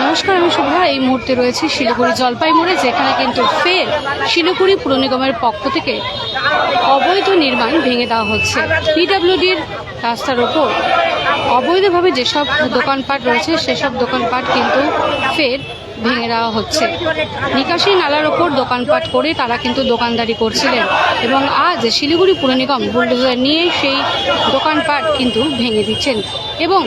নমস্কার, আমি শুভা এই মুহূর্তে রয়েছে শিলিগুড়ি জলপাই মোড়ে, যেখানে কিন্তু ফের শিলিগুড়ি পুর নিগমের পক্ষ থেকে অবৈধ নির্মাণ ভেঙে দেওয়া হচ্ছে। পিডাব্লিউডির রাস্তার ওপর অবৈধভাবে যেসব দোকানপাট রয়েছে, সেসব দোকানপাট কিন্তু ফের ভেঙে দেওয়া হচ্ছে। নিকাশি নালার ওপর দোকানপাট করে তারা কিন্তু দোকানদারি করছিলেন এবং আজ শিলিগুড়ি পুর নিগম বুলডোজার নিয়ে সেই দোকানপাট কিন্তু ভেঙে দিচ্ছেন। এবং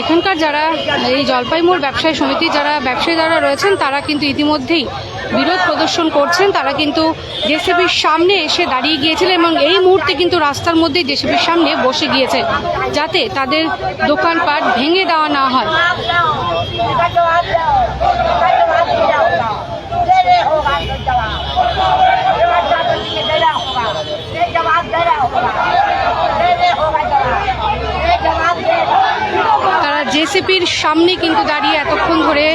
এখানকার যারা এই জলপাইমোড় ব্যবসায়ী সমিতি যারা ব্যবসায়ী যারা রয়েছেন, তারা কিন্তু ইতিমধ্যেই বিরোধ প্রদর্শন করছেন তারা কিন্তু জেসিবির সামনে এসে দাঁড়িয়ে গিয়েছিলেন এবং এই মুহূর্তে কিন্তু রাস্তার মধ্যে জেসিবির সামনে বসে গিয়েছে যাতে তাদের দোকানপাট ভেঙে দেওয়া না হয় इसका जवाब दो इसका जवाब दिया होगा दे रहे होगा বিসিপির সামনে কিন্তু দাঁড়িয়ে এতক্ষণ ধরে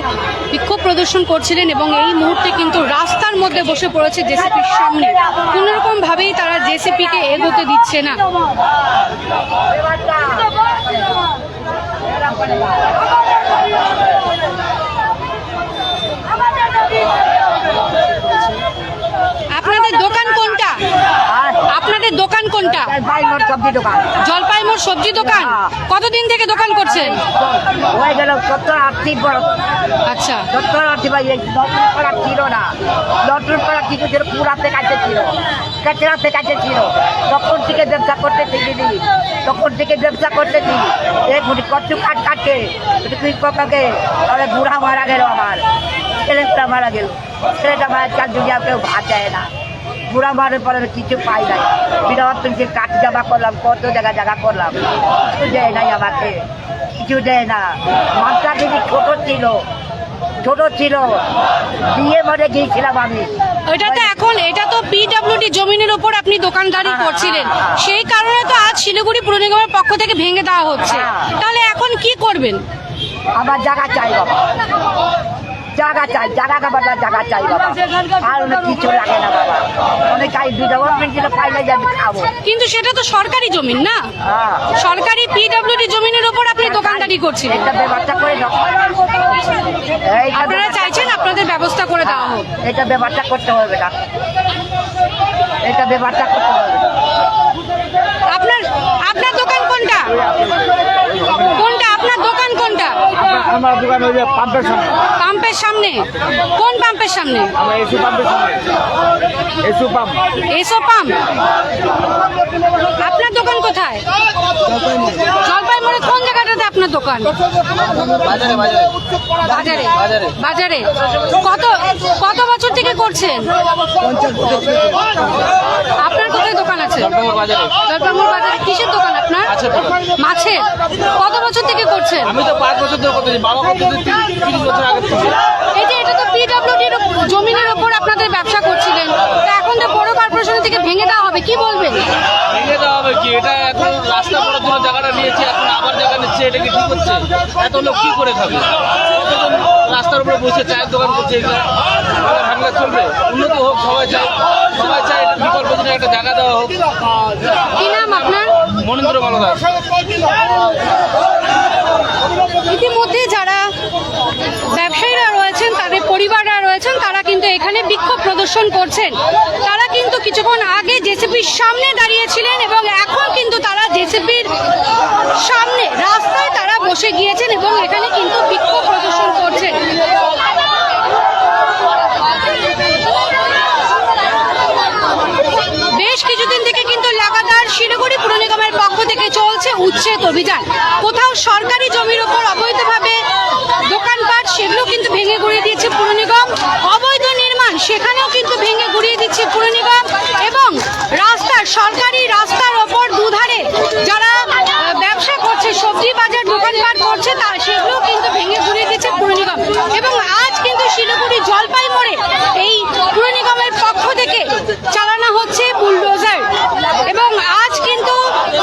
বিক্ষোভ প্রদর্শন করছিলেন এবং এই মুহূর্তে কিন্তু রাস্তার মধ্যে বসে পড়েছে জেসিপির সামনে। কোনোরকমভাবেই তারা জেসিপিকে এগোতে দিচ্ছে না। আপনাদের দোকান কোনটা? আপনাদের দোকান কোনটা? দোকান। সবজি দোকান? কতদিন থেকে দোকান করছেন? হয়ে গেল সত্তর আশি আচ্ছা। সত্তর আশি ভাই নতুন ছিল না। নতুন কিছু ছিল পুরাতে কাছে ছিল। কাছড়াতে কাছে ছিল। তখন থেকে ব্যবসা করতে শিখিনি। তখন থেকে ব্যবসা করতে দিই কচু কাট কাটে। তুই তাহলে বুড়া মারা গেল আমার। ছেলেটা মারা গেল। ছেলেটা মারা চার দুনিয়া কেউ ভাত দেয় না। বুড়া মারার পরে কিছু পাই নাই। বিরাট তুলসী কাঠ জামা করলাম কত জায়গা জায়গা করলাম। কিছু দেয় নাই আমাকে কিছু দেয় না। মাত্রা দিদি ছোট ছিল ছোট ছিল। বিয়ে মরে গিয়েছিলাম আমি। এটা তো এখন এটা তো পিডব্লিউডি জমিনের উপর আপনি দোকানদারি করছিলেন। সেই কারণে তো আজ শিলিগুড়ি পুর নিগমের পক্ষ থেকে ভেঙে দেওয়া হচ্ছে। তাহলে এখন কি করবেন? আমার জায়গা চাই বাবা। জায়গা চাই জায়গা খাবার জায়গা চাই বাবা। আর অনেক কিছু লাগে না বাবা। অনেক চাই ওপেন ছিল পাইলে যে আমি খাব। কিন্তু সেটা তো সরকারি জমিন না? হ্যাঁ। সরকারি পিডব্লিউডি জমিনের উপর আপনি দোকানদারি করছেন। এটা ব্যবস্থা করে দাও। আপনারা চাইছেন আপনাদের ব্যবস্থা করে দেওয়া হোক। এটা ব্যবস্থা করতে হবে না। এটা ব্যবস্থা করতে হবে। আপনার আপনার দোকান কোনটা? কোনটা? আপনার দোকান কোনটা? আমার দোকান ওই যে পাম্পের সামনে। পাম্পের সামনে? কোন পাম্পের সামনে? এসু পাম্প। আপনার দোকান কোথায়? জলপাইমুড়ি কোন জায়গাটাতে আপনার দোকান? বাজারে বাজারে। কত কত বছর থেকে করছেন? আপনার কোথায় দোকান আছে? জলপাইগুড়ি বাজারে। কিসের দোকান আপনার? মাছের? কত বছর থেকে করছেন? আমি তো পাঁচ বছর ধরে করতেছি বাবা বছর আগে থেকে এই যে এটা তো পিডব্লিউডির জমিনের ওপর আপনাদের ব্যবসা করছিলেন তা এখন তো বড় কর্পোরেশন থেকে ভেঙে দেওয়া হবে কি বলবেন ভেঙে দেওয়া হবে কি এটা এখন রাস্তা করার জন্য জায়গাটা নিয়েছে এখন আবার জায়গা নিচ্ছে এটা কি ঠিক হচ্ছে। এত লোক কি করে খাবে? রাস্তার উপরে বসে চায়ের দোকান করছে এগুলো ভাঙলে চলবে। উন্নতি হোক সবাই চায়। সবাই চায় এটা বিকল্প দিনে একটা জায়গা দেওয়া হোক। কি নাম আপনার? মনেন্দ্র মালদার ইতিমধ্যে যারা ব্যবসায়ীরা রয়েছেন তাদের পরিবাররা রয়েছেন তারা কিন্তু এখানে বিক্ষোভ প্রদর্শন করছেন। তারা কিন্তু কিছুক্ষণ আগে জেসিপির সামনে দাঁড়িয়েছিলেন এবং এখন কিন্তু তারা জেসিপির সামনে রাস্তায় তারা বসে গিয়েছেন এবং এখানে কিন্তু বিক্ষোভ প্রদর্শন করছেন বেশ কিছুদিন থেকে কিন্তু লাগাতার শিলিগুড়ি পুর নিগমের পক্ষ থেকে চলছে উচ্ছেদ অভিযান। কোথাও সরকারি জমির ওপর অবৈধভাবে দোকানপাট, সেগুলো কিন্তু ভেঙে গুড়িয়ে দিয়েছে পুর নিগম। অবৈধ নির্মাণ, সেখানেও কিন্তু ভেঙে গুড়িয়ে দিচ্ছে পুর নিগম এবং রাস্তার সরকারি রাস্তার ওপর দুধারে যারা আহ, ব্যবসা করছে সবজি বাজার দোকানপাট করছে তা সেগুলো কিন্তু ভেঙে গুড়িয়ে দিচ্ছে পুর নিগম এবং আজ কিন্তু শিলিগুড়ি জলপাই মোড়ে এই পুর নিগমের পক্ষ থেকে চালানো হচ্ছে বুলডোজার এবং আজ কিন্তু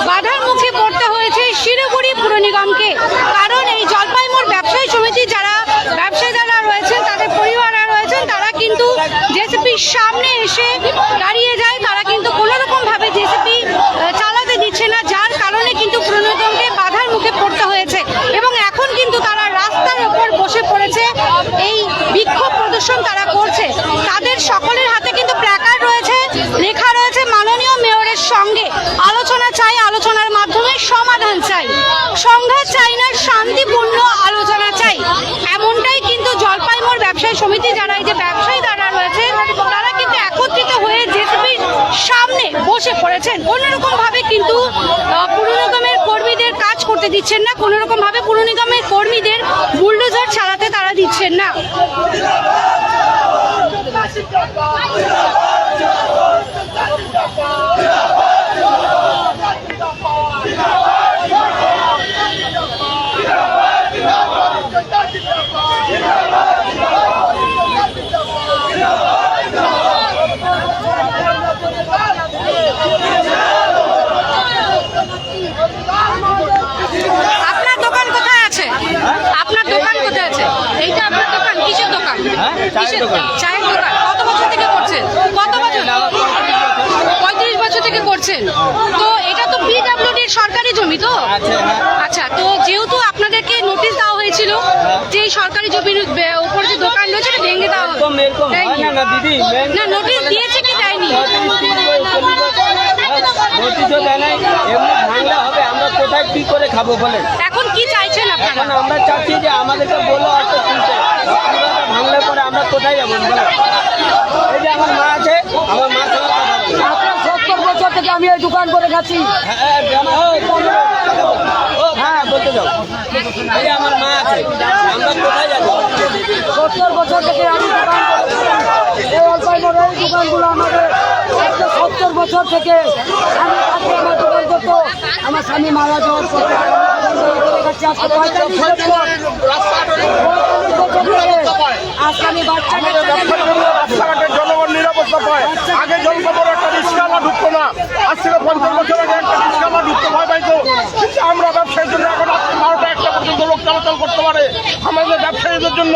বাধার মুখে পড়তে হয়েছে শিলিগুড়ি পুর নিগমকে কারণ এই জলপাইমোড় ব্যবসায়ী সমিতি যারা ব্যবসায়ী যারা রয়েছেন তাদের পরিবাররা রয়েছেন তারা কিন্তু জেসিপির সামনে এসে দাঁড়িয়ে যায় তারা কিন্তু কোনো রকম ভাবে জেসিপি চালাতে দিচ্ছে না যার কারণে কিন্তু পুর নিগমকে বাধার মুখে পড়তে হয়েছে এবং এখন কিন্তু শান্তিপূর্ণ আলোচনা চাই এমনটাই কিন্তু জলপাইমোড় ব্যবসায়ী সমিতি যারা এই যে ব্যবসায়ী দাঁড়া রয়েছে, তারা কিন্তু একত্রিত হয়ে জেসিপির সামনে বসে পড়েছেন। অন্যরকম ভাবে কিন্তু পুর নিগমের কর্মীদের কাজ করতে দিচ্ছেন না কোনো রকম ভাবে পুর নিগমের কর্মীদের বুলডোজার চালাতে তারা দিচ্ছেন না আপনার দোকান কোথায় আছে আপনার দোকান কোথায় আছে এইটা আপনার দোকান কিসের দোকান হ্যাঁ, চায়ের দোকান। কত বছর থেকে করছেন? কত বছর? পঁয়ত্রিশ বছর থেকে করছেন। তো এটা তো সরকারি জমি তো? আচ্ছা, হ্যাঁ। আচ্ছা তো যেহেতু আপনাদেরকে নোটিশ দেওয়া হয়েছিল যে এই সরকারি জমির বে- উপর যে দোকান রয়েছে এটা ভেঙে দেওয়া হয়। না না দিদি না নোটিশ দিয়েছে কি দেয়নি? নোটিশও দেয় নাই। এমনি ভাঙলে হবে আমরা কোথায় কি করে খাব বলেন? এখন কি চাইছেন আপনারা? আমরা চাচ্ছি যে আমাদেরকে বলো অত তুলতে পুরোটা ভাঙলে পরে আমরা কোথায় যাব বলেন সত্তর বছর থেকে আমি এই দোকান করে খাচ্ছি সত্তর বছর থেকে আমি দোকান এই দোকানগুলো আমাদের সত্তর বছর থেকে আমি আমার দোকান করতো আমার স্বামী মারা যাওয়ার পর থেকে পঁয়তাল্লিশ বছর পঁয়তাল্লিশ বছর ধরে রাস্তাঘাটের জনগণ নিরাপত্তা পায়। আগে জলকবর একটা রিক্সাওয়ালা ঢুকতো না। আজ থেকে পঞ্চাশ বছর আগে একটা রিক্সাওয়ালা ঢুকতে ভয় পাইতো কিন্তু আমরা ব্যবসায়ীর জন্য এখন বারোটা একটা পর্যন্ত লোক চলাচল করতে পারে আমাদের ব্যবসায়ীদের জন্য।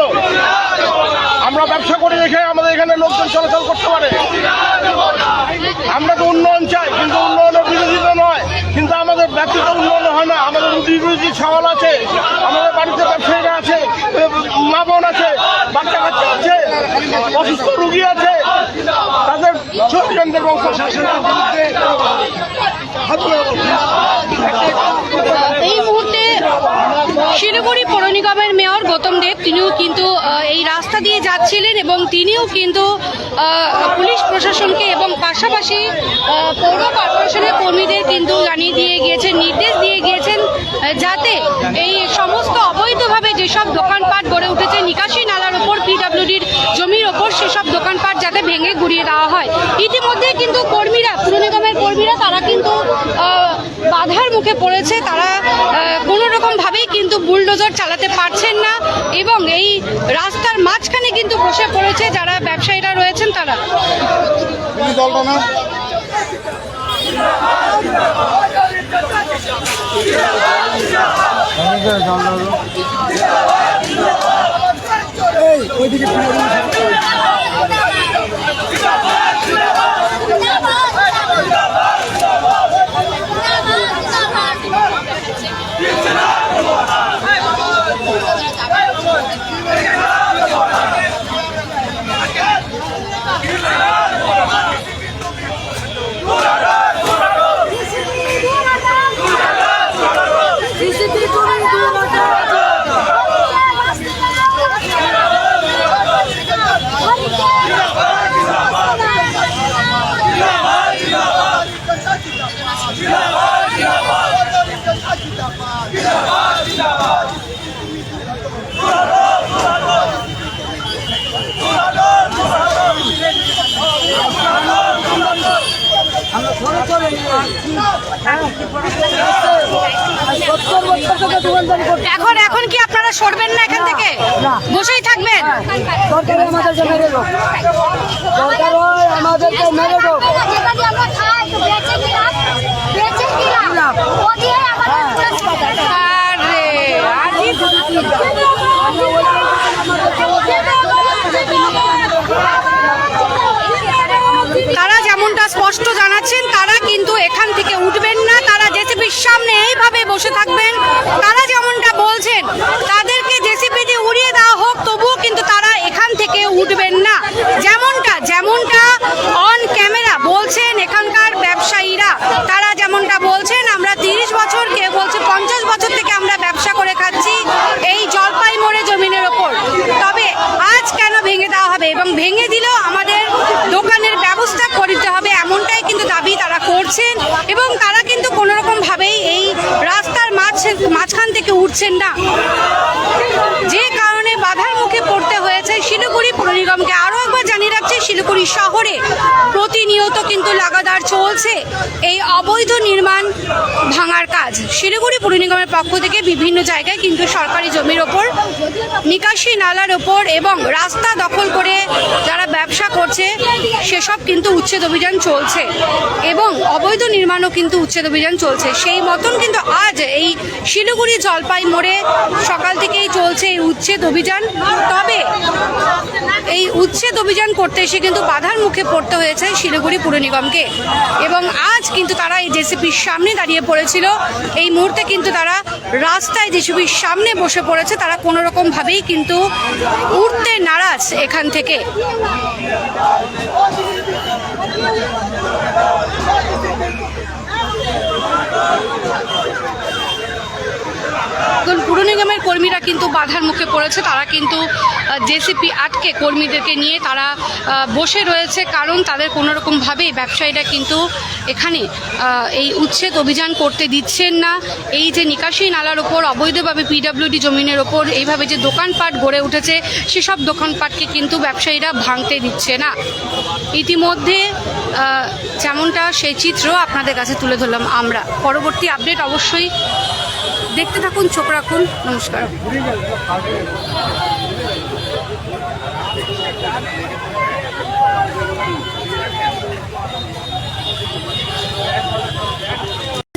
আমরা ব্যবসা করে রেখে আমাদের এখানে লোকজন চলাচল করতে পারে। আমরা তো উন্নয়ন চাই কিন্তু উন্নয়নের বিরোধিতা নয়। কিন্তু আমাদের ব্যক্তিগত উন্নয়ন হয় না। আমাদের রুজি রুজি সওয়াল আছে। আমাদের বাড়িতে ব্যবসায়ীরা আছে মা বোন আছে। বাচ্চা কাচ্চা আছে, অসুস্থ রুগী আছে, তাদের এই মুহূর্তে শিলিগুড়ি পৌর নিগমের মেয়র গৌতম দেব, তিনিও কিন্তু এই রাস্তা দিয়ে যাচ্ছিলেন এবং তিনিও কিন্তু পুলিশ প্রশাসনকে এবং পাশাপাশি পৌর কর্পোরেশনের কর্মীদের কিন্তু জানিয়ে দিয়ে গিয়েছেন, নির্দেশ দিয়ে গিয়েছেন যাতে এই সমস্ত অবৈধভাবে যেসব দোকানপাট গড়ে উঠেছে নিকাশি নালার ওপর পিডাব্লিউডির জমির ওপর সেসব দোকানপাট যাতে ভেঙে গুড়িয়ে দেওয়া হয় ইতিমধ্যে কিন্তু কর্মীরা পুর নিগমের কর্মীরা তারা কিন্তু আহ, বাধার মুখে পড়েছে তারা কোনো রকম ভাবেই কিন্তু বুলডোজার চালাতে পারছেন না এবং এই রাস্তার মাঝখানে কিন্তু বসে পড়েছে যারা ব্যবসায়ীরা রয়েছেন তারা। সত্তর এখন এখন কি আপনারা সরবেন না এখান থেকে। বসেই থাকবেন। সরকার আমাদেরকে মেরে দেবো সরকার আমাদেরকে মেরে দেবো আমরা খাই তো। বেঁচে কি লাভ বেঁচে কি লাভ ও দিয়ে আমাদের পুরস্কার আরে তারা যেমনটা স্পষ্ট জানাচ্ছেন তারা কিন্তু এখান থেকে উঠবেন না তারা জেসিপির সামনে এইভাবে বসে থাকবেন তারা যেমনটা বলছেন তাদেরকে জেসিপি দিয়ে উড়িয়ে দেওয়া হোক তবুও কিন্তু তারা এখান থেকে উঠবেন না যেমনটা যেমনটা অন ক্যামেরা বলছেন এখানকার ব্যবসায়ীরা তারা যেমনটা বলছেন আমরা তিরিশ বছর কেউ বলছে পঞ্চাশ বছর থেকে আমরা ব্যবসা করে খাচ্ছি উঠছেন না যে কারণে বাধার মুখে পড়তে হয়েছে শিলিগুড়ি পুর নিগমকে। আরও একবার জানিয়ে রাখছে, শিলিগুড়ি শহরে প্রতিনিয়ত কিন্তু লাগাতার চলছে। এই অবৈধ নির্মাণ ভাঙার কাজ। শিলিগুড়ি পুর নিগমের পক্ষ থেকে বিভিন্ন জায়গায় কিন্তু সরকারি জমির ওপর, নিকাশি নালার ওপর এবং রাস্তা দখল করে যারা ব্যবসা করছে, সেসব কিন্তু উচ্ছেদ অভিযান চলছে। এবং অবৈধ নির্মাণও কিন্তু উচ্ছেদ অভিযান চলছে। সেই মতন কিন্তু আজ এই শিলিগুড়ি জলপাই মোড়ে সকাল থেকেই চলছে এই উচ্ছেদ অভিযান। তবে এই উচ্ছেদ অভিযান করতে এসে কিন্তু বাধার মুখে পড়তে হয়েছে শিলিগুড়ি পুর নিগমকে। এবং আজ কিন্তু তারা এই জেসিপির সামনে দাঁড়িয়ে পড়েছিল। এই মুহূর্তে কিন্তু তারা রাস্তায় জেসিপির সামনে বসে পড়েছে, তারা কোনো রকম ভাবেই কিন্তু উঠতে নারাজ এখান থেকে। এখন পুর নিগমের কর্মীরা কিন্তু বাধার মুখে পড়েছে। তারা কিন্তু জেসিপি আটকে কর্মীদেরকে নিয়ে তারা বসে রয়েছে। কারণ তাদের কোনো রকমভাবেই ব্যবসায়ীরা কিন্তু এখানে এই উচ্ছেদ অভিযান করতে দিচ্ছেন না। এই যে নিকাশি নালার ওপর, অবৈধভাবে পিডাব্লিউডি জমিনের ওপর এইভাবে যে দোকানপাট গড়ে উঠেছে, সেসব দোকানপাটকে কিন্তু ব্যবসায়ীরা ভাঙতে দিচ্ছে না। ইতিমধ্যে যেমনটা সেই চিত্র আপনাদের কাছে তুলে ধরলাম আমরা। পরবর্তী আপডেট অবশ্যই দেখতে থাকুন চোখ রাখুন নমস্কার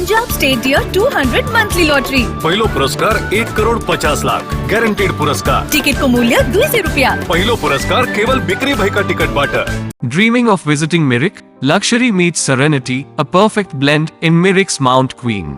Punjab state dear 200 monthly lottery पहिलो पुरस्कार एक करोड पचास लाख ग्यारेन्टेड पुरस्कार टिकट को मूल्य दुई सौ रूपया पहिलो पुरस्कार केवल बिक्री भएका टिकटबाट Dreaming of visiting Mirik? Luxury meets serenity, a perfect blend in Mirik's Mount Queen.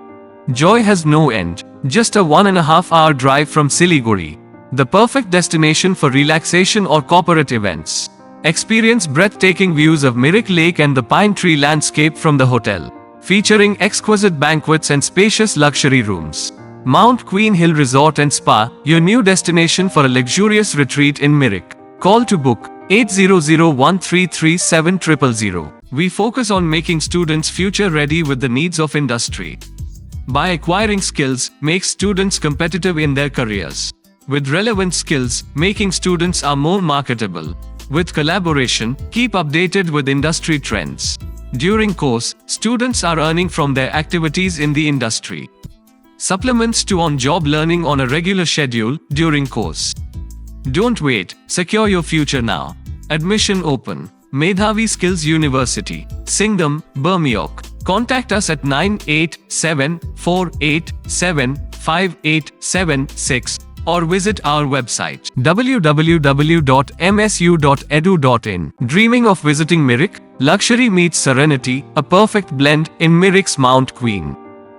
Joy has no end, just a one and a half hour drive from Siliguri. The perfect destination for relaxation or corporate events. Experience breathtaking views of Mirik Lake and the pine tree landscape from the hotel, featuring exquisite banquets and spacious luxury rooms. Mount Queen Hill Resort and Spa, your new destination for a luxurious retreat in Mirik. Call to book 800-133-7000. We focus on making students future ready with the needs of industry. By acquiring skills, make students competitive in their careers. With relevant skills, making students are more marketable. With collaboration, keep updated with industry trends. During course, students are earning from their activities in the industry. Supplements to on-job learning on a regular schedule during course. Don't wait, secure your future now. Admission open. Medhavi Skills University, Singham, Bermioc. Contact us at 98748758776 or visit our website www.msu.edu.in. Dreaming of visiting Mirik? Luxury meets serenity, a perfect blend in Mirik's Mount Queen.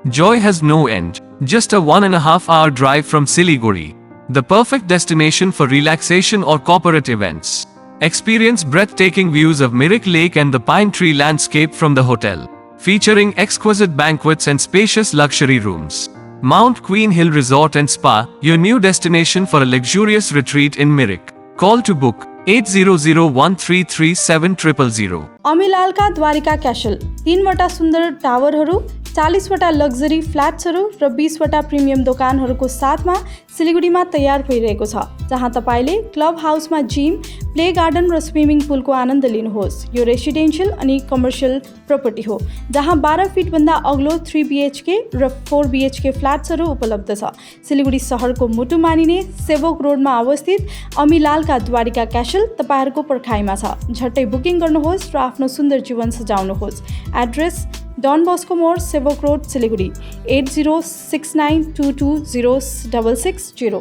Joy has no end, just a one and a half hour drive from Siliguri. The perfect destination for relaxation or corporate events. Experience breathtaking views of Mirik Lake and the pine tree landscape from the hotel, featuring exquisite banquets and spacious luxury rooms. Mount Queen Hill Resort and Spa, your new destination for a luxurious retreat in Mirik. Call to book 800-133-7000. अमिलालका Dwarika Castle तिनवटा सुन्दर टावरहरू चालिसवटा luxury फ्ल्याट्सहरू र बिसवटा premium दोकानहरूको साथमा सिलगढीमा तयार भइरहेको छ जहाँ तपाईँले क्लब हाउसमा जिम प्ले गार्डन र स्विमिङ पुलको आनन्द लिनुहोस्। यो रेसिडेन्सियल अनि कमर्सियल प्रपर्टी हो जहाँ बाह्र फिटभन्दा अग्लो थ्री बिएचके र फोर बिएचके फ्ल्याट्सहरू उपलब्ध छ। सिलगढी सहरको मुटु मानिने सेवोक रोडमा अवस्थित अमिलालका द्वारिका क्यासल तपाईँहरूको पर्खाइमा छ। झट्टै बुकिङ गर्नुहोस् र आफ्नो सुन्दर जीवन सजाउनुहोस्। एड्रेस ডন বস্কো মোড় Sevoke road Siliguri eight zero six nine two two zero double six zero